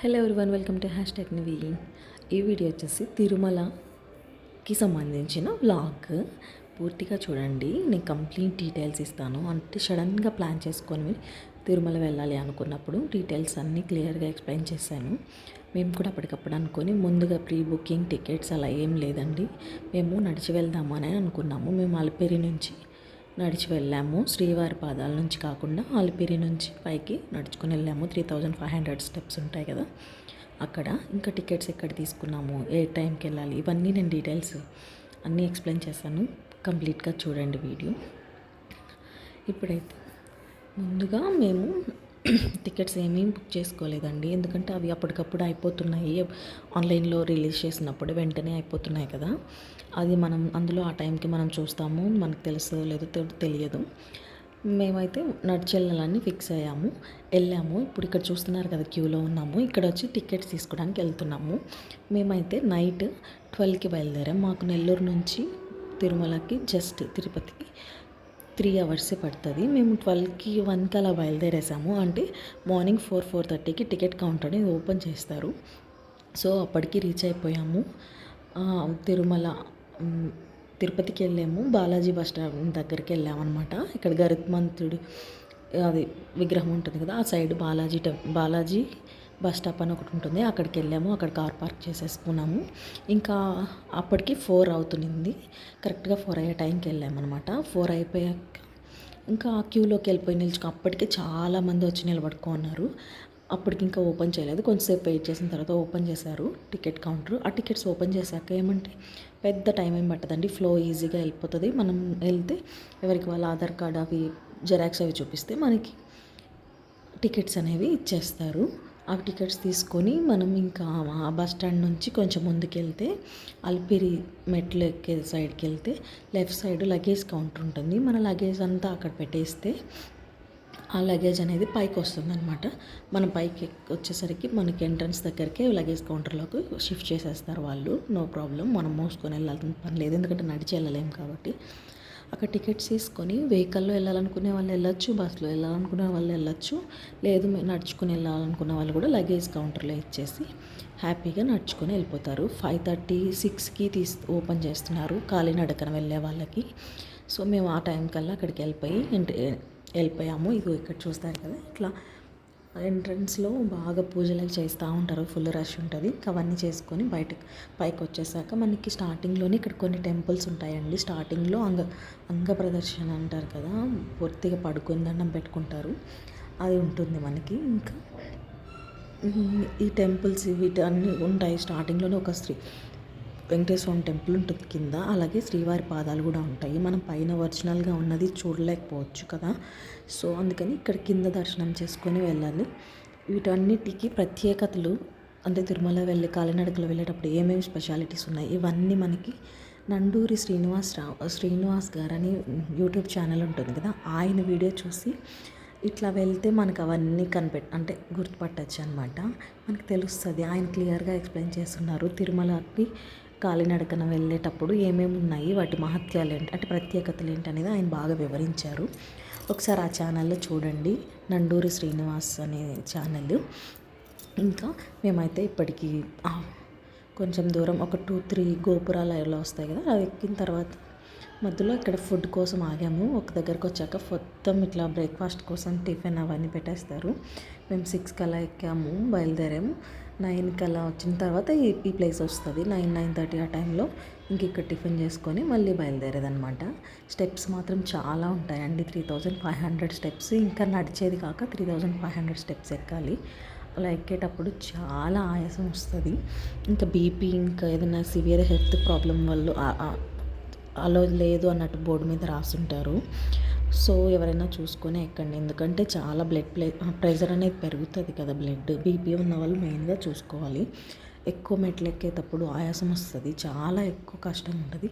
Hello everyone welcome to hash tag Nivi ఈ video వచ్చేసి తిరుమలకి సంబంధించిన వ్లాగ్ పూర్తిగా చూడండి నేను కంప్లీట్ డీటెయిల్స్ ఇస్తాను. అంటే సడన్గా ప్లాన్ చేసుకొని తిరుమల వెళ్ళాలి అనుకున్నప్పుడు డీటెయిల్స్ అన్నీ క్లియర్గా ఎక్స్ప్లెయిన్ చేశాను. మేము కూడా అప్పటికప్పుడు అనుకొని ముందుగా ప్రీ బుకింగ్ టికెట్స్ అలా ఏం లేదండి. మేము నడిచి వెళ్దామని అనుకున్నాము. మేము అలిపేరి నుంచి నడిచి వెళ్ళాము. శ్రీవారి పాదాల నుంచి కాకుండా అలిపిరి నుంచి పైకి నడుచుకుని వెళ్ళాము. Three thousand five hundred steps ఉంటాయి కదా. అక్కడ ఇంకా టికెట్స్ ఎక్కడ తీసుకున్నాము ఏ టైంకి వెళ్ళాలి ఇవన్నీ నేను డీటెయిల్స్ అన్నీ ఎక్స్ప్లెయిన్ చేశాను. కంప్లీట్గా చూడండి వీడియో. ఇప్పుడైతే ముందుగా మేము టికెట్స్ ఏమీ బుక్ చేసుకోలేదండి. ఎందుకంటే అవి అప్పటికప్పుడు అయిపోతున్నాయి. ఆన్లైన్లో రిలీజ్ చేసినప్పుడు వెంటనే అయిపోతున్నాయి కదా. అది మనం అందులో ఆ టైంకి మనం చూస్తాము. మనకు తెలుసో లేదో తెలియదు. మేమైతే నడిచెళ్ళాలని ఫిక్స్ అయ్యాము. వెళ్ళాము. ఇప్పుడు ఇక్కడ చూస్తున్నారు కదా క్యూలో ఉన్నాము. ఇక్కడ వచ్చి టికెట్స్ తీసుకోవడానికి వెళ్తున్నాము. మేమైతే నైట్ ట్వెల్వ్కి బయలుదేరాం. మాకు నెల్లూరు నుంచి తిరుమలకి జస్ట్ తిరుపతికి త్రీ అవర్సే పడుతుంది. మేము ట్వెల్వ్కి వన్కి అలా బయలుదేరేసాము. అంటే మార్నింగ్ ఫోర్ ఫోర్ థర్టీకి టికెట్ కౌంటర్ అనేది ఓపెన్ చేస్తారు. సో అప్పటికి రీచ్ అయిపోయాము. తిరుమల తిరుపతికి వెళ్ళాము. బాలాజీ బస్ స్టాండ్ దగ్గరికి వెళ్ళామన్నమాట ఇక్కడ గరుత్మంతుడు అది విగ్రహం ఉంటుంది కదా ఆ side Balaji Balaji bus stop అని ఒకటి ఉంటుంది. అక్కడికి వెళ్ళాము. అక్కడ కార్ పార్క్ చేసేసుకున్నాము. ఇంకా అప్పటికి ఫోర్ అవుతుంది కరెక్ట్గా ఫోర్ అయ్యే టైంకి వెళ్ళామన్నమాట. ఫోర్ అయిపోయాక ఇంకా ఆ క్యూలోకి వెళ్ళిపోయి నిల్చుకో అప్పటికే చాలామంది వచ్చి నిలబడుకున్నారు. అప్పటికి ఇంకా ఓపెన్ చేయలేదు. కొంచెంసేపు వెయిట్ చేసిన తర్వాత ఓపెన్ చేశారు టికెట్ కౌంటర్. ఆ టికెట్స్ ఓపెన్ చేశాక ఏమంటే పెద్ద టైం ఏం పట్టదండి. ఫ్లో ఈజీగా వెళ్ళిపోతుంది. మనం వెళ్తే ఎవరికి వాళ్ళ ఆధార్ కార్డ్ అవి జెరాక్స్ అవి చూపిస్తే మనకి టికెట్స్ అనేవి ఇచ్చేస్తారు. ఆ టికెట్స్ తీసుకొని మనం ఇంకా ఆ బస్ స్టాండ్ నుంచి కొంచెం ముందుకెళ్తే అల్పిరి మెట్లు ఎక్కే సైడ్కి వెళ్తే లెఫ్ట్ సైడ్ లగేజ్ కౌంటర్ ఉంటుంది. మన లగేజ్ అంతా అక్కడ పెట్టేస్తే ఆ లగేజ్ అనేది పైకి వస్తుంది అనమాట మనం పైకి వచ్చేసరికి మనకి ఎంట్రన్స్ దగ్గరికి లగేజ్ కౌంటర్లోకి షిఫ్ట్ చేసేస్తారు వాళ్ళు. నో ప్రాబ్లం మనం మోసుకొని వెళ్ళాల్సిన పని లేదు. ఎందుకంటే నడిచి వెళ్ళలేము కాబట్టి. అక్కడ టికెట్స్ తీసుకొని వెహికల్లో వెళ్ళాలనుకునే వాళ్ళు వెళ్ళొచ్చు బస్సులో వెళ్ళాలనుకునే వాళ్ళు వెళ్ళొచ్చు. లేదు నడుచుకుని వెళ్ళాలనుకున్న వాళ్ళు కూడా లగేజ్ కౌంటర్లో ఇచ్చేసి హ్యాపీగా నడుచుకొని వెళ్ళిపోతారు. ఫైవ్ థర్టీ సిక్స్కి తీస్ ఓపెన్ చేస్తున్నారు కాలినడకన వెళ్ళే వాళ్ళకి. సో మేము ఆ టైం కల్లా అక్కడికి వెళ్ళిపోయి వెళ్ళిపోయాము. ఇది ఇక్కడ చూస్తారు కదా ఇట్లా ఎంట్రన్స్లో బాగా పూజలు చేస్తూ ఉంటారు. ఫుల్ రష్ ఉంటుంది. అవన్నీ చేసుకొని బయటకు పైకి వచ్చేసాక మనకి స్టార్టింగ్లోనే ఇక్కడ కొన్ని టెంపుల్స్ ఉంటాయండి. స్టార్టింగ్లో అంగ అంగ ప్రదర్శన అంటారు కదా పూర్తిగా పడుకొని దండం పెట్టుకుంటారు. అది ఉంటుంది మనకి. ఇంకా ఈ టెంపుల్స్ వీటి అన్నీ ఉంటాయి. స్టార్టింగ్లోనే ఒక స్త్రీ వెంకటేశ్వరం టెంపుల్ ఉంటుంది కింద. అలాగే శ్రీవారి పాదాలు కూడా ఉంటాయి. మనం పైన ఒరిజినల్గా ఉన్నది చూడలేకపోవచ్చు కదా. సో అందుకని ఇక్కడ కింద దర్శనం చేసుకొని వెళ్ళాలి. వీటన్నిటికీ ప్రత్యేకతలు అంటే తిరుమల వెళ్ళి కాలినడకలు వెళ్ళేటప్పుడు ఏమేమి స్పెషాలిటీస్ ఉన్నాయి? ఇవన్నీ మనకి నండూరి శ్రీనివాస్ రావు శ్రీనివాస్ గారు అని యూట్యూబ్ ఛానల్ ఉంటుంది కదా. ఆయన వీడియో చూసి ఇట్లా వెళ్తే మనకు అవన్నీ కనిపెట్ అంటే గుర్తుపట్టచ్చు అనమాట మనకు తెలుస్తుంది. ఆయన క్లియర్గా ఎక్స్ప్లెయిన్ చేస్తున్నారు. తిరుమలకి కాలినడకన వెళ్ళేటప్పుడు ఏమేమి ఉన్నాయి? వాటి మహత్యాలు ఏంటి? అంటే ప్రత్యేకతలు ఏంటి అనేది ఆయన బాగా వివరించారు. ఒకసారి ఆ ఛానల్లో చూడండి. నండూరి శ్రీనివాస్ అనే ఛానల్. ఇంకా మేమైతే ఇప్పటికీ కొంచెం దూరం ఒక టూ త్రీ గోపురాలు ఎలా వస్తాయి కదా అవి ఎక్కిన తర్వాత మధ్యలో ఇక్కడ ఫుడ్ కోసం ఆగాము. ఒక దగ్గరకు వచ్చాక మొత్తం ఇట్లా బ్రేక్ఫాస్ట్ కోసం టిఫిన్ అవన్నీ పెట్టేస్తారు. మేము సిక్స్కి అలా ఎక్కాము బయలుదేరాము. నైన్కి అలా వచ్చిన తర్వాత ఈ ఈ ప్లేస్ వస్తుంది. నైన్ నైన్ థర్టీ ఆ టైంలో ఇంక ఇక్కడ టిఫిన్ చేసుకొని మళ్ళీ బయలుదేరేదనమాట స్టెప్స్ మాత్రం చాలా ఉంటాయండి. Three thousand five hundred steps. ఇంకా నడిచేది కాక three thousand five hundred steps ఎక్కాలి. అలా ఎక్కేటప్పుడు చాలా ఆయాసం వస్తుంది. ఇంకా బీపీ ఇంకా ఏదైనా సివియర్ హెల్త్ ప్రాబ్లం వల్ల అలో లేదు అన్నట్టు బోర్డు మీద రాసుంటారు. సో ఎవరైనా చూసుకొని ఎక్కండి. ఎందుకంటే చాలా బ్లడ్ ప్లే ప్రెషర్ అనేది పెరుగుతుంది కదా బ్లడ్. బీపీ ఉన్న వాళ్ళు మెయిన్గా చూసుకోవాలి. ఎక్కువ మెట్లు ఎక్కేటప్పుడు ఆయాసం వస్తుంది. చాలా ఎక్కువ కష్టం ఉంటుంది.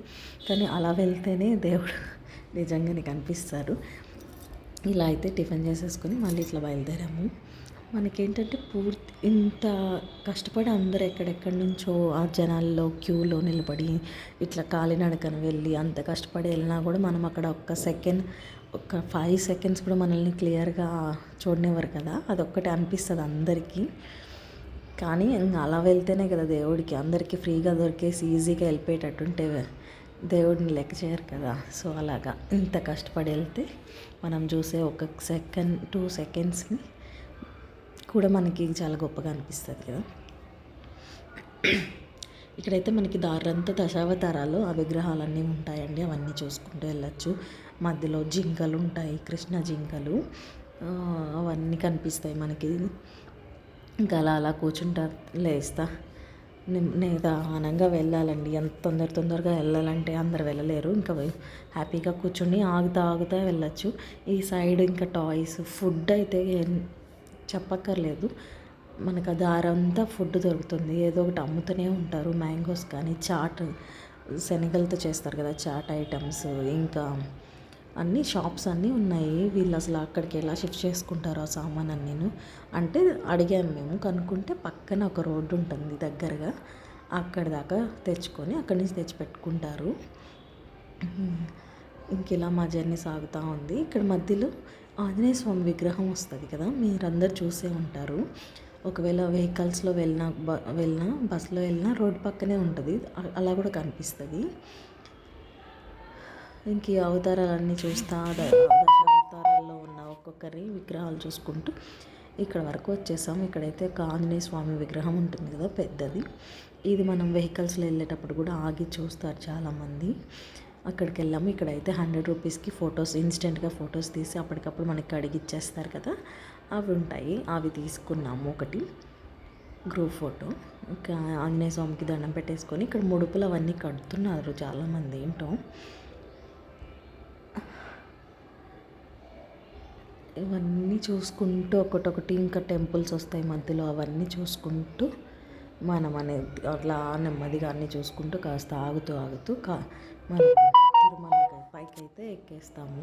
కానీ అలా వెళ్తేనే దేవుడు నిజంగానే కనిపిస్తారు ఇలా అయితే టిఫిన్ చేసేసుకొని మళ్ళీ ఇట్లా బయలుదేరాము. మనకేంటంటే పూర్తి ఇంత కష్టపడి అందరు ఎక్కడెక్కడి నుంచో ఆ జనాల్లో క్యూలో నిలబడి ఇట్లా కాలినడకన వెళ్ళి అంత కష్టపడి వెళ్ళినా కూడా మనం అక్కడ ఒక్క సెకండ్ ఒక ఫైవ్ సెకండ్స్ కూడా మనల్ని క్లియర్గా చూడనివ్వరు కదా. అదొక్కటి అనిపిస్తుంది అందరికీ. కానీ ఇంకా అలా వెళ్తేనే కదా దేవుడికి అందరికీ ఫ్రీగా దొరికేసి ఈజీగా వెళ్ళిపోయేటట్టుంటే దేవుడిని లెక్క చేయరు కదా. సో అలాగా ఇంత కష్టపడి వెళ్తే మనం చూసే ఒక సెకండ్ టూ సెకండ్స్ని కూడా మనకి చాలా గొప్పగా అనిపిస్తుంది కదా. ఇక్కడైతే మనకి దారంతా దశావతారాలు ఆ విగ్రహాలన్నీ ఉంటాయండి. అవన్నీ చూసుకుంటూ వెళ్ళచ్చు. మధ్యలో జింకలు ఉంటాయి కృష్ణ జింకలు. అవన్నీ కనిపిస్తాయి మనకి. ఇంకా అలా అలా కూర్చుంటా లేస్తా. నే- నిదానంగా వెళ్ళాలండి. ఎంత తొందర తొందరగా వెళ్ళాలంటే అందరు వెళ్ళలేరు. ఇంకా హ్యాపీగా కూర్చొని ఆగుతా ఆగుతా వెళ్ళచ్చు. ఈ సైడ్ ఇంకా టాయ్స్ ఫుడ్ అయితే చెప్పక్కర్లేదు. మనకు ఆ దారంతా ఫుడ్ దొరుకుతుంది. ఏదో ఒకటి అమ్ముతూనే ఉంటారు. మ్యాంగోస్ కానీ చాట్ శనగలతో చేస్తారు కదా చాట్ ఐటమ్స్ ఇంకా అన్ని షాప్స్ అన్నీ ఉన్నాయి. వీళ్ళు అసలు అక్కడికి ఎలా షిఫ్ట్ చేసుకుంటారో ఆ సామాన్ అన్నీను అంటే అడిగాను మేము. కనుక్కుంటే పక్కన ఒక రోడ్డు ఉంటుంది దగ్గరగా. అక్కడి దాకా తెచ్చుకొని అక్కడి నుంచి తెచ్చి పెట్టుకుంటారు ఇంక ఇలా మా జర్నీ సాగుతూ ఉంది. ఇక్కడ మధ్యలో ఆంజనేయ స్వామి విగ్రహం వస్తుంది కదా మీరందరూ చూసే ఉంటారు. ఒకవేళ వెహికల్స్లో వెళ్ళినా బ వెళ్ళినా బస్సులో వెళ్ళినా రోడ్డు పక్కనే ఉంటుంది. అలా కూడా కనిపిస్తుంది. ఇంక అవతారాలన్నీ చూస్తా అవతారాల్లో ఉన్న ఒక్కొక్కరి విగ్రహాలు చూసుకుంటూ ఇక్కడ వరకు వచ్చేసాం. ఇక్కడైతే ఒక ఆంజనేయ స్వామి విగ్రహం ఉంటుంది కదా పెద్దది. ఇది మనం వెహికల్స్లో వెళ్ళేటప్పుడు కూడా ఆగి చూస్తారు చాలామంది. అక్కడికి వెళ్ళాము ఇక్కడైతే హండ్రెడ్ రూపీస్కి ఫొటోస్ ఇన్స్టెంట్గా ఫొటోస్ తీసి అప్పటికప్పుడు మనకి అడిగిచ్చేస్తారు కదా. అవి ఉంటాయి. అవి తీసుకున్నాము ఒకటి. Group photo. ఇంకా ఆంజనేయ స్వామికి దండం పెట్టేసుకొని ఇక్కడ ముడుపులు అవన్నీ కడుతున్నారు చాలామంది. ఏంటో? ఇవన్నీ చూసుకుంటూ ఒకటొకటి ఇంకా టెంపుల్స్ వస్తాయి మధ్యలో. అవన్నీ చూసుకుంటూ మనం అనేది అట్లా నెమ్మదిగా అన్నీ చూసుకుంటూ కాస్త ఆగుతూ ఆగుతూ కా మనం తిరుమల పైకి అయితే ఎక్కేస్తాము.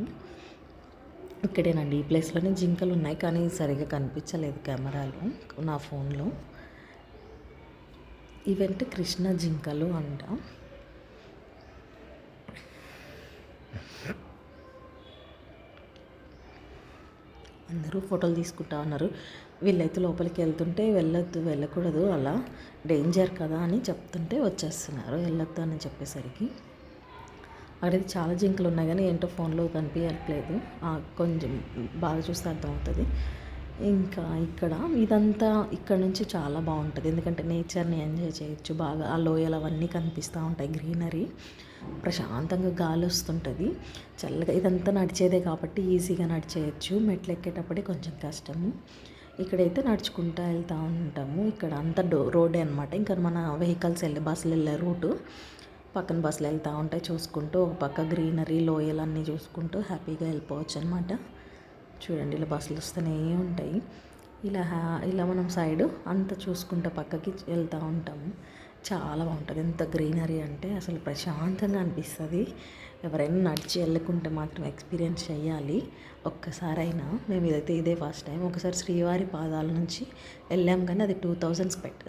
ఇక్కడేనండి ఈ ప్లేస్లోనే జింకలు ఉన్నాయి కానీ సరిగా కనిపించలేదు కెమెరాలో నా ఫోన్లో. ఇవంటే కృష్ణ జింకలు అంట. అందరూ ఫోటోలు తీసుకుంటా ఉన్నారు. వీళ్ళైతే లోపలికి వెళ్తుంటే వెళ్ళొద్దు వెళ్ళకూడదు అలా డేంజర్ కదా అని చెప్తుంటే వచ్చేస్తున్నారు వెళ్ళొద్దు అని చెప్పేసరికి. అక్కడైతే చాలా జింకలు ఉన్నాయి కానీ ఏంటో ఫోన్లో కనిపించట్లేదు. కొంచెం బాగా చూస్తే అర్థమవుతుంది. ఇంకా ఇక్కడ ఇదంతా ఇక్కడ నుంచి చాలా బాగుంటుంది. ఎందుకంటే నేచర్ని ఎంజాయ్ చేయొచ్చు. బాగా ఆ లోయలు అవన్నీ కనిపిస్తూ ఉంటాయి. గ్రీనరీ ప్రశాంతంగా గాలి వస్తుంటుంది. చల్లగా ఇదంతా నడిచేదే కాబట్టి ఈజీగా నడిచేయచ్చు. మెట్లు ఎక్కేటప్పుడే కొంచెం కష్టము. ఇక్కడైతే నడుచుకుంటూ వెళ్తూ ఉంటాము. ఇక్కడ అంతా డో రోడ్డే అనమాట ఇంకా మన వెహికల్స్ వెళ్ళే బస్సులు వెళ్ళే రూటు. పక్కన బస్సులు వెళ్తూ ఉంటాయి చూసుకుంటూ ఒక పక్క గ్రీనరీ లోయలు అన్నీ చూసుకుంటూ హ్యాపీగా వెళ్ళిపోవచ్చు అనమాట చూడండి ఇలా బస్సులు వస్తూనే ఉంటాయి. ఇలా హ్యా ఇలా మనం సైడ్ అంతా చూసుకుంటూ పక్కకి వెళ్తూ ఉంటాము చాలా బాగుంటుంది. ఎంత గ్రీనరీ అంటే అసలు ప్రశాంతంగా అనిపిస్తుంది. ఎవరైనా నడిచి వెళ్ళకుంటే మాత్రం ఎక్స్పీరియన్స్ చేయాలి ఒక్కసారైనా మేము ఇదైతే ఇదే ఫస్ట్ టైం. ఒకసారి శ్రీవారి పాదాల నుంచి వెళ్ళాం కానీ అది టూ థౌజండ్ స్పెట్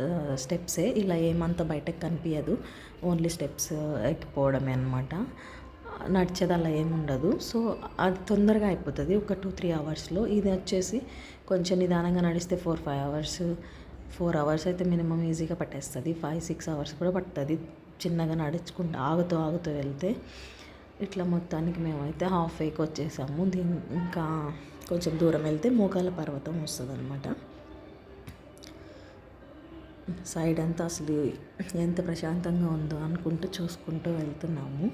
స్టెప్సే. ఇలా ఏమంత బయటకు కనిపించదు ఓన్లీ స్టెప్స్ ఎక్కిపోవడమే అనమాట నడిచేది అలా ఏముండదు. సో అది తొందరగా అయిపోతుంది. ఒక టూ త్రీ అవర్స్లో. ఇది వచ్చేసి కొంచెం నిదానంగా నడిస్తే four five hours four hours అయితే మినిమం ఈజీగా పట్టేస్తుంది. ఫైవ్ సిక్స్ అవర్స్ కూడా పడుతుంది చిన్నగా నడుచుకుంటూ ఆగుతూ ఆగుతూ వెళ్తే ఇట్లా మొత్తానికి మేమైతే హాఫ్ వేకి వచ్చేసాము. దీని ఇంకా కొంచెం దూరం వెళ్తే మోకాల పర్వతం వస్తుంది అనమాట సైడ్ అంతా అసలు ఎంత ప్రశాంతంగా ఉందో అనుకుంటూ చూసుకుంటూ వెళ్తున్నాము.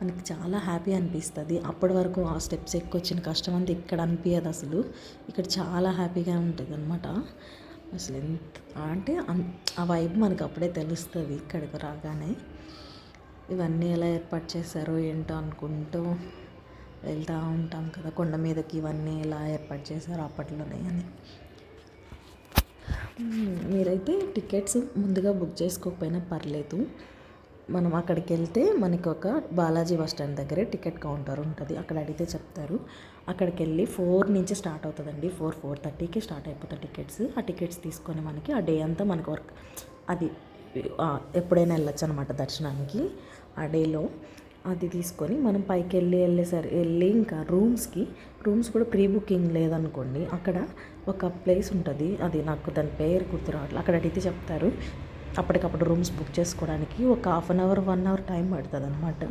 మనకి చాలా హ్యాపీ అనిపిస్తుంది. అప్పటి వరకు ఆ స్టెప్స్ ఎక్కొచ్చిన కష్టం అంతా ఇక్కడ అనిపించదు అసలు. ఇక్కడ చాలా హ్యాపీగా ఉంటుంది అనమాట అసలు ఎంత అంటే ఆ వైబ్ మనకు అప్పుడే తెలుస్తుంది ఇక్కడికి రాగానే. ఇవన్నీ ఎలా ఏర్పాటు చేశారో ఏంటో అనుకుంటూ వెళ్తూ ఉంటాం కదా కొండ మీదకి ఇవన్నీ ఎలా ఏర్పాటు చేశారో అప్పట్లోనే అని. మీరైతే టికెట్స్ ముందుగా బుక్ చేసుకోకపోయినా పర్లేదు. మనం అక్కడికి వెళ్తే మనకి ఒక బాలాజీ బస్ స్టాండ్ దగ్గరే టికెట్ కౌంటర్ ఉంటుంది. అక్కడ అడిగితే చెప్తారు. అక్కడికి వెళ్ళి ఫోర్ నుంచి స్టార్ట్ అవుతుందండి. ఫోర్ ఫోర్ థర్టీకి స్టార్ట్ అయిపోతాయి టికెట్స్. ఆ టికెట్స్ తీసుకొని మనకి ఆ డే అంతా మనకి వర్క్ అది ఎప్పుడైనా వెళ్ళొచ్చు అనమాట దర్శనానికి. ఆ డేలో అది తీసుకొని మనం పైకి వెళ్ళి వెళ్ళేసరి వెళ్ళి ఇంకా రూమ్స్కి రూమ్స్ కూడా ప్రీ బుకింగ్ లేదనుకోండి అక్కడ ఒక ప్లేస్ ఉంటుంది. అది నాకు దాని పేరు గుర్తు రావట్లేదు అక్కడ అడిగితే చెప్తారు. అప్పటికప్పుడు రూమ్స్ బుక్ చేసుకోవడానికి ఒక half an hour one hour time పడుతుంది అనమాట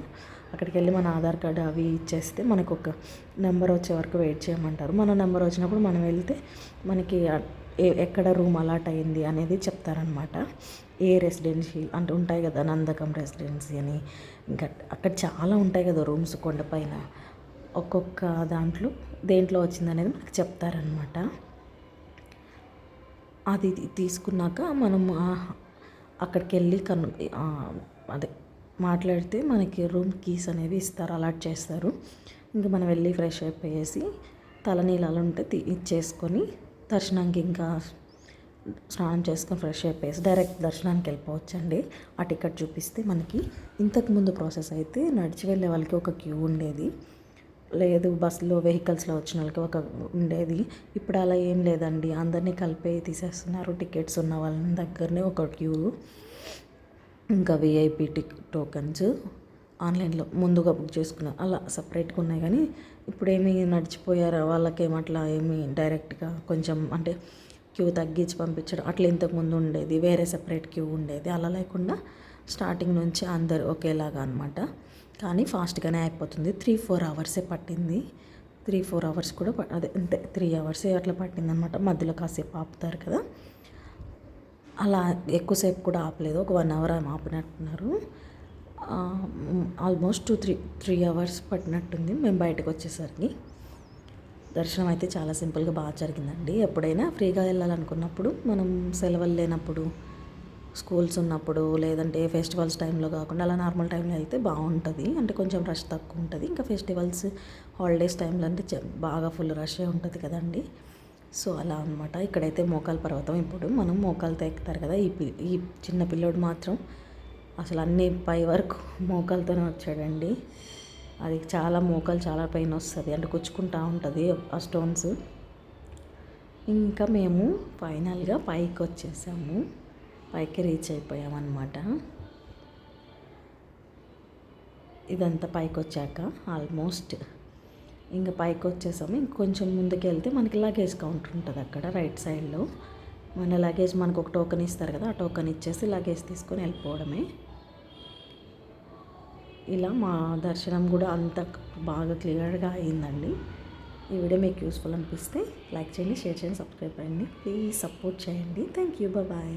అక్కడికి వెళ్ళి మన ఆధార్ కార్డు అవి ఇచ్చేస్తే మనకు ఒక నెంబర్ వచ్చే వరకు వెయిట్ చేయమంటారు. మన నెంబర్ వచ్చినప్పుడు మనం వెళ్తే మనకి ఎక్కడ రూమ్ అలాట్ అయింది అనేది చెప్తారనమాట ఏ రెసిడెన్సీ అంటే ఉంటాయి కదా నందకం రెసిడెన్సీ అని. ఇంకా అక్కడ చాలా ఉంటాయి కదా రూమ్స్ కొండపైన. ఒక్కొక్క దాంట్లో దేంట్లో వచ్చింది అనేది మనకు చెప్తారనమాట అది తీసుకున్నాక మనం అక్కడికి వెళ్ళి కను అదే మాట్లాడితే మనకి రూమ్ కీస్ అనేవి ఇస్తారు అలాట్ చేస్తారు. ఇంకా మనం వెళ్ళి ఫ్రెష్ అయిపోయేసి తలనీళ్ళు ఉంటే తీ- ఇచ్చేసుకొని దర్శనానికి ఇంకా స్నానం చేసుకొని ఫ్రెష్ అయిపోయేసి డైరెక్ట్ దర్శనానికి వెళ్ళిపోవచ్చండి. ఆ టికెట్ చూపిస్తే మనకి ఇంతకుముందు ప్రాసెస్ అయితే నడిచి వెళ్ళే వాళ్ళకి ఒక క్యూ ఉండేది. లేదు బస్సులో వెహికల్స్లో వచ్చిన వాళ్ళకి ఒక ఉండేది. ఇప్పుడు అలా ఏం లేదండి. అందరినీ కలిపే తీసేస్తున్నారు. టికెట్స్ ఉన్న వాళ్ళ దగ్గరనే ఒక క్యూ ఇంకా విఐపి టిక్ టోకన్స్ ఆన్లైన్లో ముందుగా బుక్ చేసుకున్న అలా సపరేట్గా ఉన్నాయి. కానీ ఇప్పుడు ఏమి నడిచిపోయారు? వాళ్ళకేం అట్లా ఏమి డైరెక్ట్గా కొంచెం అంటే క్యూ తగ్గించి పంపించడం అట్లా ఇంతకుముందు ఉండేది. వేరే సపరేట్ క్యూ ఉండేది. అలా లేకుండా స్టార్టింగ్ నుంచి అందరు ఒకేలాగా అనమాట కానీ ఫాస్ట్గానే అయిపోతుంది. త్రీ ఫోర్ అవర్సే పట్టింది. త్రీ ఫోర్ అవర్స్ కూడా అదే అంతే. త్రీ అవర్సే అట్లా పట్టిందనమాట. మధ్యలో కాసేపు ఆపుతారు కదా. అలా ఎక్కువసేపు కూడా ఆపలేదు. ఒక one hour ఆపినట్టున్నారు. Almost two three three hours పట్టినట్టుంది. మేము బయటకు వచ్చేసరికి. దర్శనం అయితే చాలా సింపుల్గా బాగా జరిగిందండి. ఎప్పుడైనా ఫ్రీగా వెళ్ళాలనుకున్నప్పుడు మనం సెలవులు లేనప్పుడు స్కూల్స్ ఉన్నప్పుడు లేదంటే ఫెస్టివల్స్ టైంలో కాకుండా అలా నార్మల్ టైంలో అయితే బాగుంటుంది. అంటే కొంచెం రష్ తక్కువ ఉంటుంది. ఇంకా ఫెస్టివల్స్ హాలిడేస్ టైంలో అంటే బాగా ఫుల్ రష్ ఉంటుంది కదండి. సో అలా అనమాట ఇక్కడైతే మోకాల పర్వతం ఇప్పుడు. మనం మోకాలతో ఎక్కుతారు కదా ఈ పి ఈ చిన్న పిల్లోడు మాత్రం అసలు అన్ని పై వరకు మోకాలతోనే వచ్చాడండి. అది చాలా మోకాలు చాలా పెయిన్ వస్తుంది. అంటే కుచ్చుకుంటా ఉంటుంది ఆ స్టోన్స్. ఇంకా మేము ఫైనల్గా పైకి వచ్చేసాము పైకి రీచ్ అయిపోయామన్నమాట. ఇదంతా పైకి వచ్చాక ఆల్మోస్ట్ ఇంకా పైకి వచ్చేసాము ఇంకొంచెం ముందుకు వెళ్తే మనకి లగేజ్ కౌంటర్ ఉంటుంది అక్కడ రైట్ సైడ్లో మన లగేజ్ మనకు ఒక టోకెన్ ఇస్తారు కదా ఆ టోకెన్ ఇచ్చేసి లగేజ్ తీసుకొని వెళ్ళిపోవడమే. ఇలా మా దర్శనం కూడా అంత బాగా క్లియర్గా అయిందండి. ఈ వీడియో మీకు యూస్ఫుల్ అనిపిస్తే లైక్ చేయండి షేర్ చేయండి సబ్స్క్రైబ్ చేయండి. ప్లీజ్ సపోర్ట్ చేయండి. Thank you bye